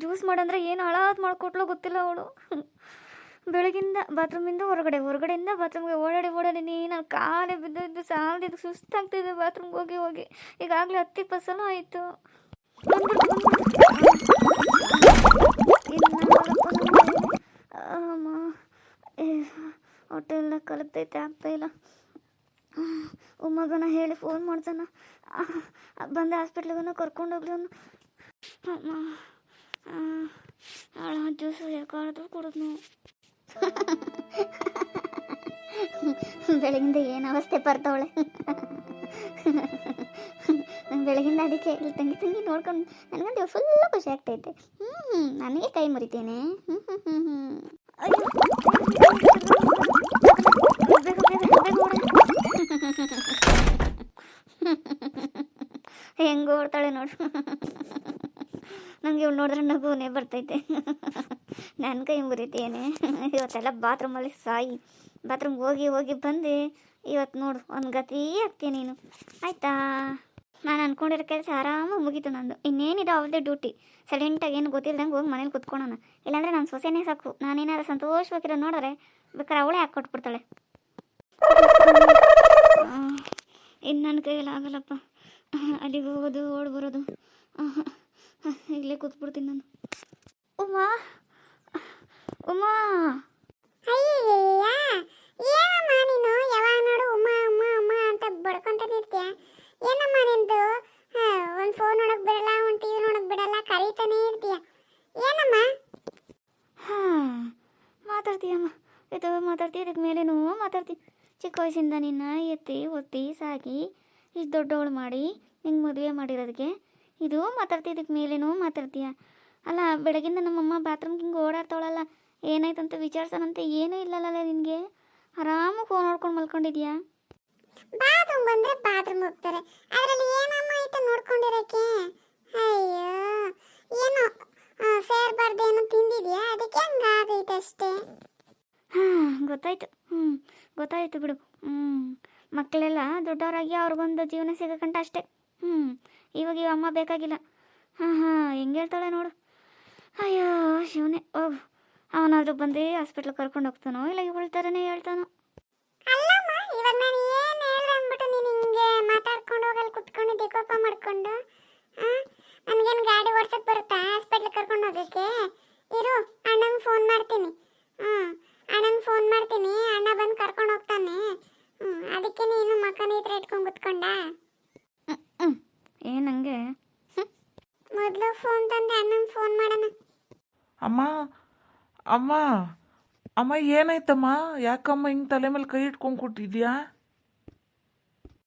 Juice ಮಾಡಂದ್ರೆ ಏನು ಹಾಳಾದ್ ಮಾಡ್ಕೊಟ್ಲೋ ಗೊತ್ತಿಲ್ಲ ಅವಳು. ಬೆಳಗಿಂದ ಬಾತ್ರೂಮಿಂದ ಹೊರಗಡೆ, ಹೊರಗಡೆಯಿಂದ ಬಾತ್ರೂಮ್ಗೆ ಓಡಾಡಿ ಓಡಾಡಿ ನೀನು ನಾನು ಬಿದ್ದು ಸಾಲದಿದ್ದು ಸುಸ್ತಾಗ್ತಿದೆ ಬಾತ್ರೂಮ್ಗೆ ಹೋಗಿ ಹೋಗಿ. ಈಗಾಗಲೇ ಹತ್ತಿ ಇಪ್ಪತ್ತು ಸಲ ಆಯಿತು ಹೊಟ್ಟೆ ಎಲ್ಲ ಆಗ್ತಾ ಇಲ್ಲ. ಉಮ್ಮಗನ ಹೇಳಿ ಫೋನ್ ಮಾಡ್ತಾನ ಬಂದು ಹಾಸ್ಪಿಟ್ಲಿಗನ ಕರ್ಕೊಂಡು ಹೋಗ್ಲಿ ಅವನು ಹಾಳ ಜ್ಯೂಸು ಯಾಕಾದ್ರೂ ಕುಡಿದ್ನು ಬೆಳಗಿಂದ ಏನು ಅವಸ್ಥೆ ಬರ್ತವಳೆ ಬೆಳಗಿಂದ ಅದಕ್ಕೆ ತಂಗಿ ತಂಗಿ ನೋಡ್ಕೊಂಡು ನನಗಂತ ಫುಲ್ಲು ಖುಷಿ ಆಗ್ತೈತೆ ಹ್ಞೂ ನನಗೆ ಕೈ ಮುರಿತೇನೆ ಹ್ಞೂ ಹ್ಞೂ ಹ್ಞೂ ಹ್ಞೂ ಹೆಂಗೆ ಓಡ್ತಾಳೆ ನೋಡು. ನನಗೆ ಇವ್ಳು ನೋಡಿದ್ರೆ ನಗುನೇ ಬರ್ತೈತೆ. ನನ್ನ ಕೈ ಮುರಿತೇನೆ. ಇವತ್ತೆಲ್ಲ ಬಾತ್ರೂಮಲ್ಲಿ ಸಾಯಿ. ಬಾತ್ರೂಮ್ಗೆ ಹೋಗಿ ಹೋಗಿ ಬಂದು. ಇವತ್ತು ನೋಡು, ಒಂದು ಗತಿ ಆಗ್ತೀಯ ನೀನು. ಆಯ್ತಾ? ನಾನು ಅನ್ಕೊಂಡಿರೋ ಕೆಲಸ ಆರಾಮಾಗಿ ಮುಗೀತು ನಂದು. ಇನ್ನೇನಿದೆ ಅವ್ರದ್ದೇ ಡ್ಯೂಟಿ ಸೈಲೆಂಟಾಗಿ ಏನು ಗೊತ್ತಿಲ್ಲದಂಗೆ ಹೋಗಿ ಮನೇಲಿ ಕುತ್ಕೊಳ್ಳೋಣ ಇಲ್ಲಾಂದ್ರೆ ನಾನು ಸೊಸೆನೇ ಸಾಕು. ನಾನೇನಾದ್ರು ಸಂತೋಷವಾಗಿರೋ ನೋಡಿದ್ರೆ ಬೇಕಾದ್ರೆ ಅವಳೇ ಹಾಕ್ಕೊಟ್ಬಿಡ್ತಾಳೆ ಇನ್ನು ನನ್ನ ಕೈಯಲ್ಲಿ ಆಗಲ್ಲಪ್ಪ. ಅಲ್ಲಿಗೆ ಹೋಗೋದು ಓಡ್ ಬರೋದು. ಇಲ್ಲೇ ಕೂತ್ಬಿಡ್ತೀನಿ ನಾನು. ಉಮಾ ಉಮಾ. ಏನಮ್ಮ ನೀನು? ಯಾವಾಗ ನೋಡು ಉಮ್ಮ ಉಮ್ಮ ಅಂತ ಬಡ್ಕೊಂತಾನೆ ಇರ್ತೀಯ ಏನಮ್ಮ ನಿಂದು? ಒಂದು ಫೋನ್ ನೋಡಕ್ ಬಿಡಲ್ಲ ಒಂದು ಟಿವಿ ನೋಡಕ್ ಬಿಡಲ್ಲ ಕರೀತಾನೆ ಇರ್ತೀಯ? ಏನಮ್ಮ? ಹಾಂ ಮಾತಾಡ್ತೀಯಮ್ಮ. ಇದು ಮಾತಾಡ್ತೀಯ? ಇದಕ್ಕೆ ನೋವು ಮಾತಾಡ್ತೀನಿ ಚಿಕ್ಕ ವಯಸ್ಸಿಂದ ನಿನ್ನ ಎತ್ತಿ ಒತ್ತಿ ಸಾಕಿ ಇಷ್ಟು ದೊಡ್ಡವಳು ಮಾಡಿ ನಿಂಗೆ ಮದುವೆ ಮಾಡಿರೋದಕ್ಕೆ ಇದು ಮಾತಾಡ್ತಿದ್ದಕ್ಕೆ ಮೇಲೇನೂ ಮಾತಾಡ್ತೀಯ? ಅಲ್ಲ ಬೆಳಗಿಂದ ನಮ್ಮಮ್ಮ ಬಾತ್ರೂಮ್ಗೆ ಹಿಂಗೆ ಓಡಾಡ್ತಾವಳಲ್ಲ ಏನಾಯ್ತಂತ ವಿಚಾರಿಸೋಣಂತೆ ಏನೂ ಇಲ್ಲಲ್ಲ ನಿನಗೆ? ಆರಾಮಾಗಿ ಫೋನ್ ನೋಡ್ಕೊಂಡು ಮಲ್ಕೊಂಡಿದ್ಯಾ? ಬಾತ್ರೂಮ್ ಬಂದರೆ ಬಾತ್ರೂಮ್ ಹೋಗ್ತಾರೆ. ಅದರಲ್ಲಿ ಏನಮ್ಮ ಆಯ್ತು ನೋಡ್ಕೊಂಡಿರಕ್ಕೆ? ಅಯ್ಯೋ ಏನೋ ಸೇರ್ಬಾರ್ದು ಏನೋ ತಿಂದಿದ್ಯಾ? ಅದಕ್ಕೆ ಹಂಗಾಗೈತೆ ಅಷ್ಟೇ ಹಾಂ ಗೊತ್ತಾಯ್ತು. ಹ್ಞೂ ಗೊತ್ತಾಯ್ತು ಬಿಡು. ಹ್ಞೂ ಮಕ್ಕಳೆಲ್ಲ ದೊಡ್ಡವರಾಗಿ ಅವ್ರಿಗೊಂದು ಜೀವನ ಸಿಗಕಂಟ ಅಷ್ಟೇ. ಹ್ಞೂ ಇವಾಗ ಇವ ಅಮ್ಮ ಬೇಕಾಗಿಲ್ಲ. ಹಾಂ ಹಾಂ, ಹೆಂಗೆ ಹೇಳ್ತಾಳೆ ನೋಡು. ಅಯ್ಯೋ, ಶಿವನೇ. ಓಹ್, ಅವನಾದ್ರೂ ಬಂದು ಹಾಸ್ಪಿಟ್ಲಿಗೆ ಕರ್ಕೊಂಡು ಹೋಗ್ತಾನೋ ಇಲ್ಲ ಇವಳ ಹೇಳ್ತಾನೋ? ನಾನು ಹಿಂಗೆ ಮಾತಾಡ್ಕೊಂಡು ಹೋಗಲ್ಲಿ ಕುತ್ಕೊಂಡಿದ್ದೆ ಕೋಪ ಮಾಡ್ಕೊಂಡು? ನನಗೇನು ಗಾಡಿ ಓಡ್ಸಕ್ ಬರುತ್ತಾ ಹಾಸ್ಪಿಟ್ಲಿಗೆ ಕರ್ಕೊಂಡು ಹೋಗಕ್ಕೆ? ಇರು, ಅಣ್ಣಂಗೆ ಫೋನ್ ಮಾಡ್ತೀನಿ. ಹ್ಞೂ ಅಣ್ಣಂಗೆ ಫೋನ್ ಮಾಡ್ತೀನಿ. ಅಣ್ಣ ಬಂದು ಕರ್ಕೊಂಡು ಹೋಗ್ತಾನೆ ಹ್ಞೂ ಅದಕ್ಕೆ ನೀನು ಮಕ್ಕನ ಹತ್ರ ಇಟ್ಕೊಂಡು ಕುತ್ಕೊಂಡ ಹ್ಞೂ ಏನು ಹಂಗೆ ಹ್ಞೂ ಮೊದಲು ಫೋನ್ ತಂದೆ ಅಣ್ಣಂಗೆ ಫೋನ್ ಮಾಡೋಣ ಅಮ್ಮ ಅಮ್ಮ ಅಮ್ಮ ಏನಾಯ್ತಮ್ಮ? ಯಾಕಮ್ಮ ಹಿಂಗೆ ತಲೆ ಮೇಲೆ ಕೈ ಇಟ್ಕೊಂಡು ಕೊಟ್ಟಿದ್ಯಾ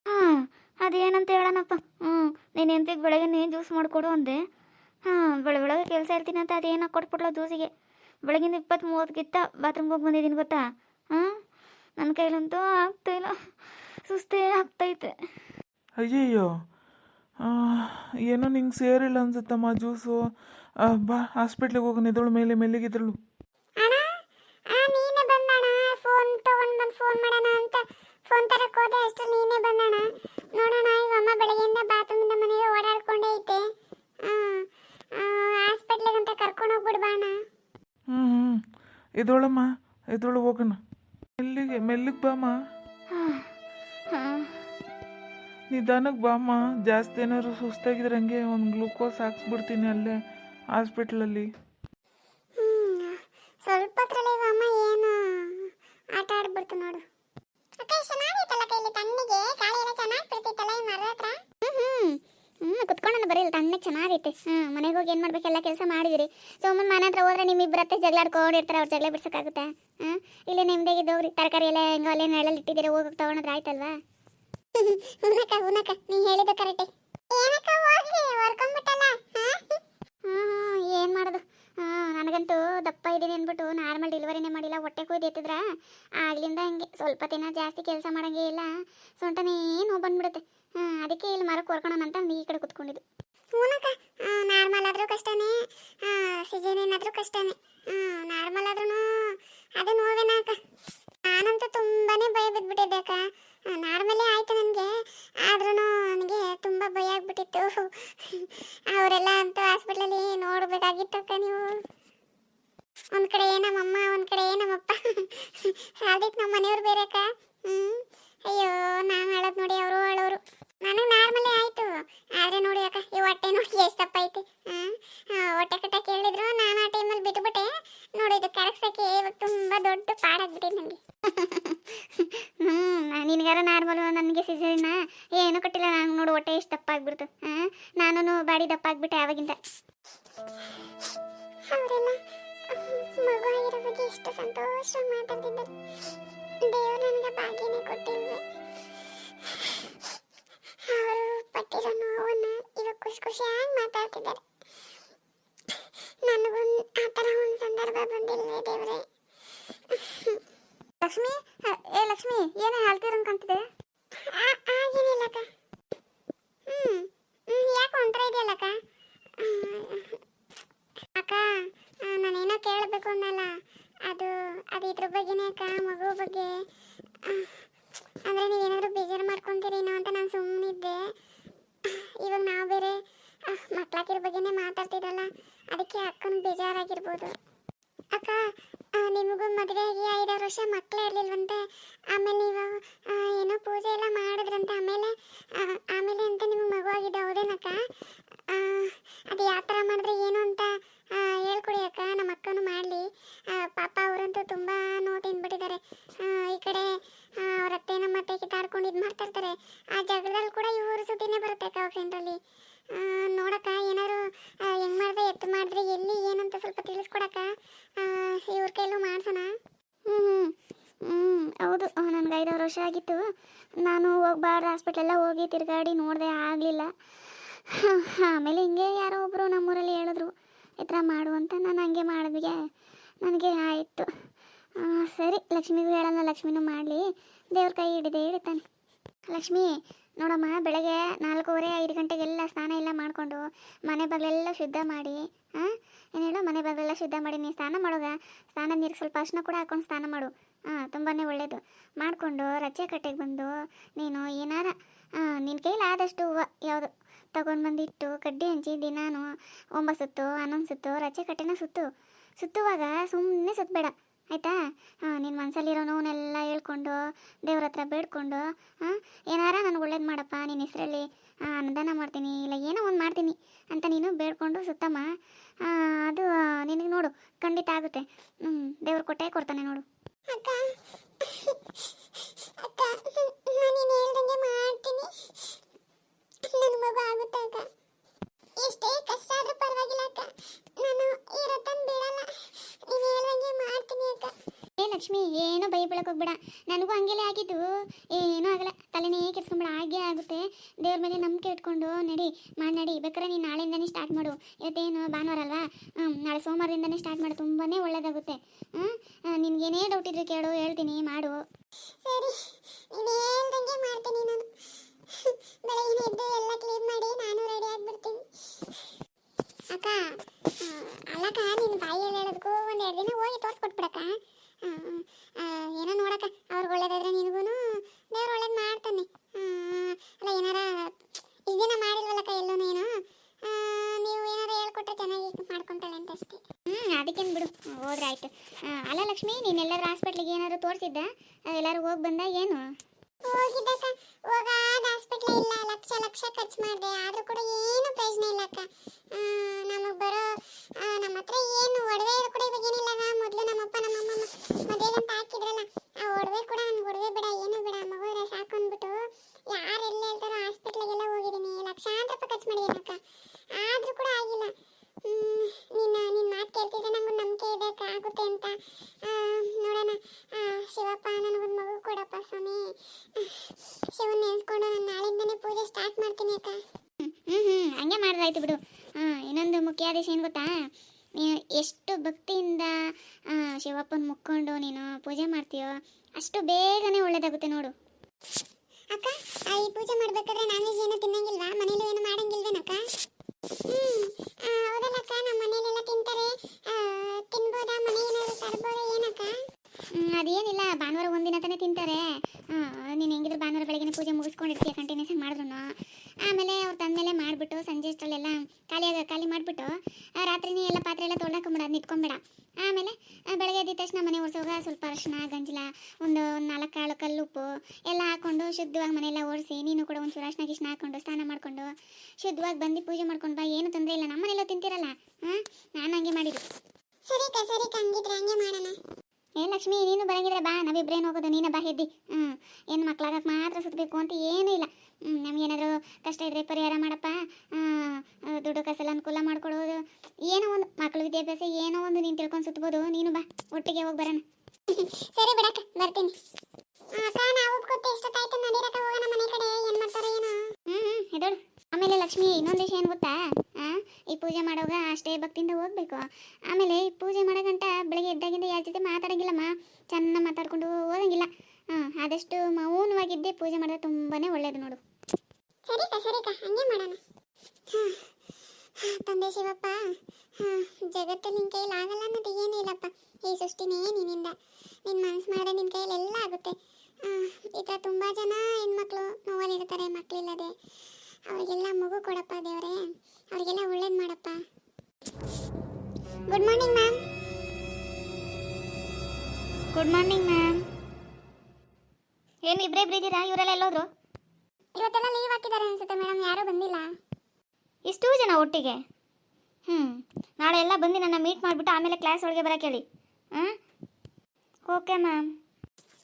ಹಾಂ ಅದೇನಂತ ಹೇಳೋಣಪ್ಪ. ಹ್ಞೂ ನೀನು ಎಂತಿಗೆ ಬೆಳಗ್ಗೆ ಜ್ಯೂಸ್ ಮಾಡಿಕೊಡು ಅಂದೆ. ಹಾಂ ಬೆಳೆ ಬೆಳಗ್ಗೆ ಕೆಲಸ ಇರ್ತೀನಿ ಅಂತ ಅದೇನು ಕೊಟ್ಬಿಟ್ಲ ಜ್ಯೂಸಿಗೆ. ಬೆಳಗಿಂದ ಇಪ್ಪತ್ತು ಮೂವತ್ತಕ್ಕಿತ್ತ ಬಾತ್ರೂಮ್ಗೆ ಹೋಗಿ ಬಂದಿದ್ದೀನಿ ಗೊತ್ತಾ? ಹಾಂ ನನ್ನ ಕೈಲಂತೂ ಆಗ್ತಾಯಿಲ್ಲ ಸುಸ್ತೇ ಆಗ್ತೈತೆ. ಅಯ್ಯಯ್ಯೋ. ಏನೋ ನಿಂಗೆ ಸೇರಿಲ್ಲ ಅನ್ಸುತ್ತಮ್ಮ ಜ್ಯೂಸು. ಬಾ ಹಾಸ್ಪಿಟ್ಲಿಗೆ ಹೋಗಿ ನಿದಳು ಮೇಲೆ ಮೆಲ್ಲಿಗಿದ್ರಳು. ಮಾಡೋಣ ಅಂತ ಫೋನ್ ತರಕ್ ಹೋದೆ ಅಷ್ಟು ನೀನೇ ಬಂದಣ. ನೋಡೋಣ ಈಗ ಅಮ್ಮ ಬೆಳಗ್ಗೆಯಿಂದ ಬಾತ್ರೂಮಿಂದ ಮನೆಗೆ ಓಡಾಡ್ಕೊಂಡೇ ಐತೆ ಹಾಸ್ಪಿಟ್ಲಿಗೆ ಅಂತ ಕರ್ಕೊಂಡು ಹೋಗ್ಬಿಡ್ಬಾ ಅಣ್ಣ ಹ್ಞೂ ಹ್ಞೂ ಇದ್ರೊಳಮ್ಮ ಇದ್ರೊಳಗೆ ಹೋಗೋಣ. ಮೆಲ್ಲಿಗೆ ಮೆಲ್ಲಿಗೆ ಬಾಮ್ಮ. ನಿಧಾನಕ್ಕೆ ಬಾಮ್ಮ ಜಾಸ್ತಿ ಏನಾದ್ರು ಸುಸ್ತಾಗಿದ್ರೆ ಹಂಗೆ ಒಂದು ಗ್ಲೂಕೋಸ್ ಹಾಕ್ಸ್ಬಿಡ್ತೀನಿ ಅಲ್ಲೇ ಹಾಸ್ಪಿಟ್ಲಲ್ಲಿ ಹ್ಮ್ ಸ್ವಲ್ಪ ಅಮ್ಮ ಏನು ಆಟ ಆಡ್ಬಿಡ್ತು ನೋಡು. ಅಕ್ಕ ಚೆನ್ನಾಗೈತಲ್ಲ ಕೈಲಿ ತಣ್ಣಗೆ? ಗಾಳಿ ಎಲ್ಲ ಚೆನ್ನಾಗಿ ಬಿಡ್ತಿತ್ತಲ್ಲ ಈ ಮರದ ಹತ್ರ? ಹ್ಮ್ ಹ್ಮ್. ಕುತ್ಕೊಂಡು ಬರೀ ಇಲ್ಲಿ ತಣ್ಣಗೆ ಚೆನ್ನಾಗೈತೆ. ಹ್ಮ್ ಮನೆಗೆ ಹೋಗಿ ಏನು ಮಾಡ್ಬೇಕೆಲ್ಲ ಕೆಲಸ ಮಾಡಿದಿರಿ. ಸೋಮನ್ ಮನೆ ಹತ್ರ ಹೋದ್ರೆ ನಿಮ್ ಹತ್ರ ಜಗಳ ಆಡ್ಕೊಂಡಿರ್ತಾರೆ ಅವ್ರು ಜಗಳ ಬಿಡ್ಸೋಕ್ಕಾಗುತ್ತೆ. ಹ್ಮ್ ಇಲ್ಲಿ ನಿಮ್ದಾಗಿದ್ದು ಹೋಗ್ರಿ ತರಕಾರಿ ಎಲ್ಲ ಹೆಂಗೋ ಅಲ್ಲೇ ನೆಳಲ್ಲಿ ಇಟ್ಟಿದ್ದೀರಿ ಹೋಗಿ ತಗೊಂಡ್ರೆ ಆಯ್ತಲ್ವಾ? ಹುನಕ ಹುನಕ ನೀ ಹೇಳಿದ್ದು ಕರೆಕ್ಟೆ ಏನಕ್ಕ ಹೋಗಿ ಹೊರ್ಕೊಂಡ್ಬಿಟ್ಟಲ್ಲ? ಹ್ಮ್ ಏನು ಮಾಡೋದು? ಹಾಂ ನನಗಂತೂ ದಪ್ಪ ಇದ್ದೀನಿ ಅಂದ್ಬಿಟ್ಟು ನಾರ್ಮಲ್ ಡೆಲಿವರಿನೇ ಮಾಡಿಲ್ಲ, ಹೊಟ್ಟೆ ಕುಯ್ದು ಎತ್ತಿದ್ರ? ಆಗ್ಲಿಂದ ಹಂಗೆ, ಸ್ವಲ್ಪ ದಿನ ಜಾಸ್ತಿ ಕೆಲಸ ಮಾಡಂಗೆ ಇಲ್ಲ, ಸೊಂಟನೇ ನೋವು ಬಂದ್ಬಿಡುತ್ತೆ. ಹಾಂ ಅದಕ್ಕೆ ಇಲ್ಲಿ ಮರಕ್ಕೆ ಹೊರ್ಕೊಳೋಣ ಅಂತ ಈ ಕಡೆ ಕುತ್ಕೊಂಡಿದ್ದು ಹುನಕ ನಾರ್ಮಲ್ ಆದ್ರೂ ಕಷ್ಟನೇ ಸಿಜೇರಿಯನ್ ಆದ್ರೂ ಕಷ್ಟನೇ ನಾರ್ಮಲ್ ಆದ್ರೂ ಅದು ನೋವೇನ ಅಕ್ಕ ನಾನಂತೂ ತುಂಬಾನೇ ಭಯ ಬಿದ್ಬಿಟ್ಟಿದ್ದೆ ಅಕ್ಕ ನಾರ್ಮಲೇ ಆಯ್ತು ನನಗೆ ಆದ್ರೂ ಆಯ್ತು ಅವರೆಲ್ಲ ಅಂತೂ ಹಾಸ್ಪಿಟ್ಲಲ್ಲಿ ನೋಡ್ಬೇಕಾಗಿತ್ತಕ್ಕ ನೀವು ಒಂದ್ ಕಡೆ ನಮ್ಮಮ್ಮ ಒಂದ್ ಕಡೆ ನಮ್ಮಪ್ಪ ಸಾಲ್ದಿಕ್ ನಮ್ಮ ಮನೆಯವ್ರು ಬೇರೆ ಅಕ್ಕ ಹ್ಞೂ ಅಯ್ಯೋ ನಾನು ಹೇಳೋದು ನೋಡಿ ಅವರು ಹೇಳೋರು. ನನಗೆ ನಾರ್ಮಲಿ ಆಯಿತು. ಆದರೆ ನೋಡಿ ಅಕ್ಕ ಈ ಹೊಟ್ಟೆ ನೋಡಿ ಎಷ್ಟು ದಪ್ಪ ಐತಿ ಹಾಂ ಹೊಟ್ಟೆ ಕಟ್ಟ ಕೇಳಿದ್ರು ನಾನು ಆ ಟೈಮಲ್ಲಿ ಬಿಟ್ಬಿಟ್ಟೆ. ನೋಡಿ ಇದು ಕರಗ್ಸಕ್ಕೆ ಇವಾಗ ತುಂಬಾ ದೊಡ್ಡ ಪಾಡಾಗ್ಬಿಟ್ಟಿದೆ ನನಗೆ ಹ್ಞೂ ನಿನಗಾರ ನಾರ್ಮಲ್ ನನಗೆ ಸಿಸರಿನ. ಏನೂ ಕಟ್ಟಿಲ್ಲ ನಾನು ನೋಡು ಹೊಟ್ಟೆ ಎಷ್ಟು ದಪ್ಪ ಆಗ್ಬಿಡ್ತು. ಹಾಂ ನಾನು ಬಾಡಿ ದಪ್ಪ ಆಗಿಬಿಟ್ಟೆ ಆವಾಗಿಂದ. ಅವರೆಲ್ಲ ಮಗು ಆಗಿರೋ ಬಗ್ಗೆ ಎಷ್ಟು ಸಂತೋಷ ಮಾತಾಡ್ತಿದ್ದಾರೆ ದೇವರು ನನಗೆ ಭಾಗ್ಯನೇ ಕೊಟ್ಟಿಲ್ವೇ. ಅವರು ಪಟ್ಟಿರೋ ನೋವನ್ನ ಇವಾಗ ಖುಷಿ ಖುಷಿಯಾಗಿ ಮಾತಾಡ್ತಿದ್ದಾರೆ. ನನಗೊಂದು ಆ ಥರ ಒಂದು ಸಂದರ್ಭ ಬಂದಿಲ್ವೇ ದೇವರೇ. ಲಕ್ಷ್ಮಿ, ಏ ಲಕ್ಷ್ಮಿ, ಏನೋ ಹೇಳ್ತೀರಂತ ಕಾಣ್ತಿದೆ ಆಗೇನಿಲ್ಲಕ್ಕ ಹ್ಮ್ ಹ್ಮ್ ಯಾಕೆ ಒಂಥರ ಇದೆಯಲ್ಲಕ್ಕ ಅಕ್ಕ ಆ, ನಾನೇನೋ ಕೇಳಬೇಕು ಅನ್ನಲ್ಲ ಅದು ಅದು ಇದ್ರ ಬಗ್ಗೆನೇ ಅಕ್ಕ ಮಗು ಬಗ್ಗೆ ಆ, ಅಂದ್ರೆ ನೀವೇನಾದ್ರೂ ಬೇಜಾರು ಮಾಡ್ಕೊಂತೀರೇನೋ ಅಂತ ನಾನು ಸುಮ್ಮನಿದ್ದೆ ಇವಾಗ ನಾವು ಬೇರೆ ಆ, ಬಗ್ಗೆನೇ ಮಾತಾಡ್ತಿದ್ರಲ್ಲ ಅದಕ್ಕೆ ಅಕ್ಕನ ಬೇಜಾರಾಗಿರ್ಬೋದು. ಅಕ್ಕ ನಿಮಗೂ ಆಗಿ ಐದಾರು ವರ್ಷ ಮಕ್ಕಳೇ ಇರಲಿಲ್ವಂತೆ? ಆಮೇಲೆ ನೀವು ಏನೋ ಪೂಜೆ ಎಲ್ಲ ಮಾಡಿದ್ರಂತೆ ಆಮೇಲೆ ಆಮೇಲೆ ಅಂತ ನಿಮ್ಗೆ ಮಗು ಆಗಿದೆ ಹೌದೇನಕ್ಕ ಅದು ಯಾವ ಥರ ಮಾಡಿದ್ರೆ ಏನು ಅಂತ ಹೇಳ್ಕೊಡಿ ಅಕ್ಕ ನಮ್ಮ ಅಕ್ಕನೂ ಮಾಡಲಿ. ಪಾಪ ಅವರಂತೂ ತುಂಬ ನೋವು ತಿಂದ್ಬಿಟ್ಟಿದ್ದಾರೆ ಆ, ಈ ಕಡೆ ಆ, ಅವ್ರ ಅತ್ತೆ ನಮ್ಮ ಅತ್ತೆ ಕಿತ್ತಾಡ್ಕೊಂಡು ಇದು ಮಾಡ್ತಾ ಇರ್ತಾರೆ ಆ ಜಾಗದಲ್ಲಿ ಕೂಡ ಇವರು ಸುದ್ದಿನೇ ಬರುತ್ತೆ ಅಕ್ಕ ಸೆಂಟ್ರಲ್ಲಿ ನೋಡಕ್ಕ ಏನಾದ್ರು ಹೆಂಗ್ ಮಾಡಿದ್ರೆ ಎತ್ತು ಮಾಡಿದ್ರೆ ಎಲ್ಲಿ ಏನಂತ ಸ್ವಲ್ಪ ತಿಳಿಸ್ಕೊಡಕ್ಕ ಇವ್ರ ಕೈಲೂ ಮಾಡ್ಸೋಣ ಹ್ಞೂ ಹ್ಞೂ ಹೌದು ನನಗೆ ಐದಾರು ಆಗಿತ್ತು ನಾನು ಹೋಗ್ಬಾರ್ದು ಹಾಸ್ಪಿಟ್ಲೆಲ್ಲ ಹೋಗಿ ತಿರುಗಾಡಿ ನೋಡಿದೆ ಆಗಲಿಲ್ಲ. ಆಮೇಲೆ ಹಿಂಗೆ ಯಾರೋ ಒಬ್ಬರು ನಮ್ಮೂರಲ್ಲಿ ಹೇಳಿದ್ರು, ಈ ಥರ ಮಾಡು ಅಂತ. ನಾನು ಹಂಗೆ ಮಾಡಿದ್ಗೆ ನನಗೆ ಆಯಿತು. ಸರಿ, ಲಕ್ಷ್ಮಿಗೂ ಹೇಳೋಣ, ಲಕ್ಷ್ಮಿನೂ ಮಾಡಲಿ. ದೇವ್ರ ಕೈ ಹಿಡಿದೆ ಹಿಡಿತಾನೆ ಲಕ್ಷ್ಮಿ, ನೋಡಮ್ಮ, ಬೆಳಗ್ಗೆ ನಾಲ್ಕೂವರೆ, ಐದು ಗಂಟೆಗೆಲ್ಲ ಸ್ನಾನ ಎಲ್ಲ ಮಾಡಿಕೊಂಡು ಮನೆ ಬಗ್ಲೆಲ್ಲ ಶುದ್ಧ ಮಾಡಿ ಹಾಂ ಹೇಳು? ಮನೆ ಬಾಗಿಲೆಲ್ಲ ಶುದ್ಧ ಮಾಡಿ ನೀನು ಸ್ನಾನ ಮಾಡೋಗ? ಸ್ನಾನ ನೀರಿಗೆ ಸ್ವಲ್ಪ ಅರ್ಶನ ಕೂಡ ಹಾಕೊಂಡು ಸ್ನಾನ ಮಾಡು. ಹಾಂ ತುಂಬಾ ಒಳ್ಳೆಯದು ಮಾಡಿಕೊಂಡು ರಜೆ ಕಟ್ಟೆಗೆ ಬಂದು ನೀನು ಏನಾರ ನಿನ್ನ ಕೈಲಿ ಆದಷ್ಟು ಹೂವು ಯಾವುದು ತಗೊಂಡು ಬಂದಿಟ್ಟು ಕಡ್ಡಿ ಹಂಚಿ ದಿನಾನು ಒಂಬತ್ತು ಸುತ್ತು, ಹನ್ನೊಂದು ಸುತ್ತು ರಜೆ ಕಟ್ಟೆನ ಸುತ್ತು. ಸುತ್ತುವಾಗ ಸುಮ್ಮನೆ ಸುತ್ತಬೇಡ ಆಯಿತಾ? ನಿನ್ನ ಮನಸ್ಸಲ್ಲಿರೋ ನೋವನ್ನೆಲ್ಲ ಹೇಳ್ಕೊಂಡು, ದೇವ್ರ ಹತ್ರ ಬೇಡ್ಕೊಂಡು, ಹಾಂ? ಏನಾರ ನನಗೆ ಒಳ್ಳೇದು ಮಾಡಪ್ಪ ನಿನ್ನ ಹೆಸರಲ್ಲಿ ಅನುದಾನ ಮಾಡ್ತೀನಿ, ಇಲ್ಲ ಏನೋ ಒಂದು ಮಾಡ್ತೀನಿ ಅಂತ ನೀನು ಬೇಡ್ಕೊಂಡು ಸುತ್ತಮ್ಮ. ಅದು ನಿನಗೆ ನೋಡು, ಖಂಡಿತ ಆಗುತ್ತೆ. ಹ್ಞೂ ದೇವ್ರ ಕೊಟ್ಟೇ ಕೊಡ್ತಾನೆ ನೋಡು. ಎಷ್ಟೇ ಕಷ್ಟ ಆದ್ರೂ ಪರವಾಗಿಲ್ಲ ಅಕ್ಕ. ನಾನು ಇರತ್ತನ್ ಬಿಡಲ್ಲ. ನೀನು ಹೇಳ್ದಂಗೆ ಮಾಡ್ತೀನಿ ಅಕ್ಕ ಏ ಲಕ್ಷ್ಮಿ, ಏನೋ ಬೆಳಕ್ ಹೋಗ್ಬೇಡ. ನನಗೂ ಹಂಗೆಲ್ಲ ಆಗಿದ್ದು. ಏನೂ ಆಗಲ್ಲ. ತಲೆನೇ ಕೆಡ್ಸ್ಕೊಂಬೇಡ. ಹಾಗೆ ಆಗುತ್ತೆ. ದೇವ್ರ ಮೇಲೆ ನಂಬಿಕೆ ಇಟ್ಕೊಂಡು ನಡಿ, ಮಾಡಿ ಬೇಕಾದ್ರೆ ನೀನು ನಾಳೆಯಿಂದನೇ ಸ್ಟಾರ್ಟ್ ಮಾಡು. ಇವತ್ತೇನು ಭಾನುವಾರ ಅಲ್ವಾ? ನಾಳೆ ಸೋಮವಾರದಿಂದನೇ ಸ್ಟಾರ್ಟ್ ಮಾಡು. ತುಂಬಾ ಒಳ್ಳೇದಾಗುತ್ತೆ. ಹ್ಞೂ ನಿನ್ಗೇನೇ ಡೌಟ್ ಇದ್ರೆ ಕೇಳು. ಹೇಳ್ತೀನಿ, ಮಾಡು. ಸರಿ ಮಾಡ್ತೀನಿ ನಾನು ಬೆಳಗಿನ ಎದ್ದು ಎಲ್ಲ ಕ್ಲೀನ್ ಮಾಡಿ ನಾನು ರೆಡಿ ಆಗ್ಬಿಡ್ತೀನಿ ಅಕ್ಕ ಆ, ಅಲ್ಲಕ್ಕ ನಿನ್ನ ಬಾಯಲ್ಲಿ ಹೇಳೋದಕ್ಕೂ ಒಂದು ಎರಡು ದಿನ ಹೋಗಿ ತೋರಿಸ್ಕೊಟ್ಬಿಡಕ್ಕ ಆ, ಆ, ಏನೋ ನೋಡಕ್ಕ ಅವ್ರಿಗೆ ಒಳ್ಳೇದಾದ್ರೆ ನಿನಗೂ ದೇವ್ರು ಒಳ್ಳೇದು ಮಾಡ್ತಾನೆ ಆ, ಅಲ್ಲ ಏನಾರ ಇಷ್ಟು ದಿನ ಮಾಡಿಲ್ವಲ್ಲಕ್ಕ ಎಲ್ಲೂ ಏನು ಆ, ನೀವು ಏನಾರ ಹೇಳ್ಕೊಟ್ರೆ ಚೆನ್ನಾಗಿ ಮಾಡ್ಕೊಂತಾಳೆ ಅಂತ ಅಷ್ಟೇ ಹ್ಞೂ ಅದಕ್ಕೇನು ಬಿಡು. ಹೋದ್ರೆ ಆಯ್ತು. ಅಲ್ಲ ಲಕ್ಷ್ಮಿ, ನೀನು ಎಲ್ಲಾರು ಹಾಸ್ಪಿಟ್ಲಿಗೆ ಏನಾದ್ರು ತೋರಿಸಿದ್ದ? ಎಲ್ಲರೂ ಹೋಗಿ ಬಂದ, ಏನು? ಹೋಗಿದ್ದಕ್ಕ ಹೋಗಾದ ಹಾಸ್ಪಿಟ್ಲ ಇಲ್ಲ. ಲಕ್ಷ ಲಕ್ಷ ಖರ್ಚು ಮಾಡಿದೆ. ಆದ್ರೂ ಕೂಡ ಏನು ಪ್ರಯೋಜನ ಇಲ್ಲ ಅಕ್ಕ. ನಮಗೆ ಬರೋ ನಮ್ಮ ಹತ್ರ ಏನು ಒಡವೆ ಕೂಡ ಇವಾಗ ಏನಿಲ್ಲ ಮೊದಲು ನಮ್ಮಪ್ಪ, ನಮ್ಮಮ್ಮ ಮದುವೆಗಂತ ಹಾಕಿದ್ರಲ್ಲ, ಆ ಒಡವೆ ಕೂಡ ನನ್ಗೆ ಒಡವೆ ಬೇಡ, ಏನು ಬೇಡ. ಮಗು ಸಾಕು ಅಂದ್ಬಿಟ್ಟು ಯಾರು ಎಲ್ಲಿ ಹೇಳ್ತಾರೋ ಹಾಸ್ಪಿಟ್ಲಿಗೆಲ್ಲ ಹೋಗಿದ್ದೀನಿ. ಲಕ್ಷಾಂತರ ರೂಪಾಯಿ ಖರ್ಚು ಮಾಡಿದ್ದೀನಿ ಅಕ್ಕ ಆದ್ರೂ ಕೂಡ ಆಗಿಲ್ಲ ಹ್ಮ್, ನಿನ್ನ ನಿನ್ನ ಮಾತು ಕೇಳ್ತಿದ್ದೆ ನಂಗೆ ನಂಬಿಕೆ ಇದೆ ಅಕ್ಕ ಆಗುತ್ತೆ ಅಂತ ಆ, ನೋಡೋಣ ಆ, ಶಿವಪ್ಪ ನನಗೊಂದು ಮಗು ಕೊಡಪ್ಪ ಸ್ವಾಮಿ ಶಿವನ್ ನೆನೆಸ್ಕೊಂಡು ನಾನು ನಾಳೆಯಿಂದನೇ ಪೂಜೆ ಸ್ಟಾರ್ಟ್ ಮಾಡ್ತೀನಿ ಅಕ್ಕ ಹ್ಞೂ ಹ್ಞೂ ಹಂಗೆ ಮಾಡಿದ್ರಾಯ್ತು ಬಿಡು ಹಾಂ ಇನ್ನೊಂದು ಮುಖ್ಯ ಆದೇಶ ಏನು ಗೊತ್ತಾ? ನೀನು ಎಷ್ಟು ಭಕ್ತಿಯಿಂದ ಆ, ಶಿವಪ್ಪನ ಮುಕ್ಕೊಂಡು ನೀನು ಪೂಜೆ ಮಾಡ್ತೀಯೋ ಅಷ್ಟು ಬೇಗನೆ ಒಳ್ಳೇದಾಗುತ್ತೆ ನೋಡು. ಅಕ್ಕ ಆ, ಈ ಪೂಜೆ ಮಾಡ್ಬೇಕಾದ್ರೆ ನಾನ್ ವೆಜ್ ಏನೋ ತಿನ್ನಂಗಿಲ್ವಾ? ಮನೇಲಿ ಏನು ಮಾಡಂಗಿಲ್ವೇನಕ್ಕ ಹ್ಮ್ ಆ, ನಮ್ಮ ಮನೇಲೆಲ್ಲ ತಿಂತಾರೆ. ಆ, ತಿನ್ಬೋದಾ? ಮನೆ ಏನಾದ್ರು ತರ್ಬೋದಾ? ಏನಕ್ಕ? ಹ್ಮ್, ಅದೇನಿಲ್ಲ ಭಾನುವಾರ ಒಂದಿನ ತಾನೇ ತಿಂತಾರೆ. ನೀನು ಹೆಂಗಿದ್ರು ಭಾನುವಾರ ಬೆಳಗ್ಗೆ ಪೂಜೆ ಮುಗಿಸ್ಕೊಂಡಿರ್ತೀಯ ಕಂಟಿನ್ಯೂಸ್ ಆಗಿ ಮಾಡಿದ್ರು ಆಮೇಲೆ ಅವ್ರು ತಂದಮೇಲೆ ಮಾಡಿಬಿಟ್ಟು ಸಂಜೆ ಅಷ್ಟರಲ್ಲೆಲ್ಲ ಖಾಲಿ ಆಗ ಖಾಲಿ ಮಾಡಿಬಿಟ್ಟು ರಾತ್ರಿನೇ ಎಲ್ಲ ಪಾತ್ರೆ ಎಲ್ಲ ತೊಳ್ದಾಕೊಂಬಿಡ ಅದನ್ನ ಇಟ್ಕೊಂಬೇಡ ಆಮೇಲೆ ಆ, ಬೆಳಗ್ಗೆ ಎದ್ದ ತಕ್ಷಣ ಮನೆ ಒರೆಸೋವಾಗ ಸ್ವಲ್ಪ ಅರಿಶಿನ ಗಂಜಲ ಒಂದು ನಾಲ್ಕು ಕಾಳು ಕಲ್ಲುಪ್ಪು ಎಲ್ಲ ಹಾಕೊಂಡು ಶುದ್ಧವಾಗಿ ಮನೆಯೆಲ್ಲ ಒರೆಸಿ ನೀನು ಕೂಡ ಒಂಚೂರು ಅರಿಶಿನ ಗಿಶ್ನ ಹಾಕೊಂಡು ಸ್ನಾನ ಮಾಡಿಕೊಂಡು ಶುದ್ಧವಾಗಿ ಬಂದು ಪೂಜೆ ಮಾಡ್ಕೊಂಡು ಬಾ ಏನು ತೊಂದರೆ ಇಲ್ಲ. ನಮ್ಮನೆಲ್ಲ ತಿಂತೀರಲ್ಲ? ಹಾಂ? ನಾನು ಹಂಗೆ ಮಾಡಿದ್ದು. ಸರಿ ಕ ಸರಿ ಕಂಗಿದ್ರೆ ಹಂಗಿದ್ರೆ ಹಂಗೆ ಮಾಡೋಣ. ಏ ಲಕ್ಷ್ಮಿ ನೀನು ಬರಂಗಿದ್ರೆ ಬಾ. ನಾವಿಬ್ರೇನು ಹೋಗೋದು ನೀನು ಬಾ ಹೆದ್ದಿ ಹ್ಞೂ ಏನು ಮಕ್ಕಳಾಗಕ್ಕೆ ಮಾತ್ರ ಸುತ್ತಬೇಕು ಅಂತ ಏನೂ ಇಲ್ಲ. ನಮಗೇನಾದರೂ ಕಷ್ಟ ಇದ್ರೆ ಪರಿಹಾರ ಮಾಡಪ್ಪ. ದುಡ್ಡು ಕಸಲ ಅನುಕೂಲ ಮಾಡ್ಕೊಡೋದು. ಏನೋ ಒಂದು ಮಕ್ಕಳು ವಿದ್ಯಾಭ್ಯಾಸ ಏನೋ ಒಂದು ನೀನು ತಿಳ್ಕೊಂಡು ಸುತ್ತಬೋದು ನೀನು ಬಾ ಒಟ್ಟಿಗೆ ಹೋಗಿ ಬರೋಣ. ಸರಿ ಬಿಡಕ್ಕ ಬರ್ತೀನಿ. ಲಕ್ಷ್ಮಿ ಇನ್ನೊಂದು ವಿಷಯ ಏನು ಗೊತ್ತಾ ಆ, ಈ ಪೂಜೆ ಮಾಡೋವಾಗ ಅಷ್ಟೇ ಭಕ್ತಿಯಿಂದ ಹೋಗ್ಬೇಕು. ಆಮೇಲೆ ಈ ಪೂಜೆ ಮಾಡೋ ಗಂಟ ಬೆಳಗ್ಗೆ ಎದ್ದಾಗಿಂದ ಯಾರ ಜೊತೆ ಮಾತಾಡಂಗಿಲ್ಲಮ್ಮ? ಚೆನ್ನಾಗಿ ಮಾತಾಡ್ಕೊಂಡು ಹೋಗಂಗಿಲ್ಲ ಹಾಂ ಆದಷ್ಟು ಮೌನವಾಗಿದ್ದೇ ಪೂಜೆ ಮಾಡಿದ್ರೆ ತುಂಬಾನೇ ಒಳ್ಳೇದು ನೋಡು. ಸರಿ ಕ ಸರಿ ಕ ಹಂಗೆ ಮಾಡೋಣ. ಹಾ. ತಂದೆ ಶಿವಪ್ಪ ಹಾ ಜಗತ್ತು ನಿನ್ನ ಕೈಯಲ್ಲಿ ಆಗಲ್ಲ ಅನ್ನೋದು ಏನೂ ಇಲ್ಲಪ್ಪ. ಈ ಸೃಷ್ಟಿನೇ ನಿನ್ನಿಂದ. ನಿನ್ ಮನ್ಸು ಮಾಡಿದ್ರೆ ನಿನ್ನ ಕೈಯಲ್ಲಿ ಎಲ್ಲ ಆಗುತ್ತೆ. ಆ, ಈ ಥರ ತುಂಬಾ ಜನ ಹೆಣ್ಮಕ್ಳು ನೋವಲ್ಲಿರ್ತಾರೆ ಮಕ್ಳಿಲ್ಲದೆ. ಅವ್ರಿಗೆಲ್ಲ ಮಗು ಕೊಡಪ್ಪ ದೇವರೇ. ಅವ್ರಿಗೆಲ್ಲ ಒಳ್ಳೇದು ಮಾಡಪ್ಪ. Good morning ma'am good morning ma'am ಏನು ಇಬ್ಬರೇ ಇಬ್ಬರು ಇದ್ದೀರಾ ಇವರೆಲ್ಲ ಎಲ್ಲೋದ್ರು? ಇವತ್ತೆಲ್ಲ ಲೀವ್ ಹಾಕಿದ್ದಾರೆ ಅನ್ಸುತ್ತೆ ಮೇಡಮ್ ಯಾರೂ ಬಂದಿಲ್ಲ. ಇಷ್ಟು ಜನ ಒಟ್ಟಿಗೆ? ಹ್ಞೂ ನಾಳೆ ಎಲ್ಲ ಬಂದು ನನ್ನ ಮೀಟ್ ಮಾಡಿಬಿಟ್ಟು ಆಮೇಲೆ ಕ್ಲಾಸ್ ಒಳಗೆ ಬರೋಕೆ ಹೇಳಿ. ಹಾಂ? ಓಕೆ ಮ್ಯಾಮ್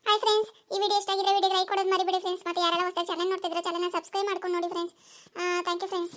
ಹಾಯ್ ಫ್ರೆಂಡ್ಸ್ ಈ ವಿಡಿಯೋ ಇಷ್ಟ ಆಗಿದ್ರೆ ವಿಡಿಯೋಗೆ ಲೈಕ್ ಕೊಡೋದು ಮರಿಬೇಡಿ ಫ್ರೆಂಡ್ಸ್ ಮತ್ತೆ ಯಾರೆಲ್ಲ ಹೊಸ ಚಾನಲ್ ನೋಡ್ತಿದ್ರೆ ಚಾನಲ್ನ ಸಬ್ಸ್ಕ್ರೈಬ್ ಮಾಡ್ಕೊಂಡು ನೋಡಿ ಫ್ರೆಂಡ್ಸ್ ಥ್ಯಾಂಕ್ ಯು ಫ್ರೆಂಡ್ಸ್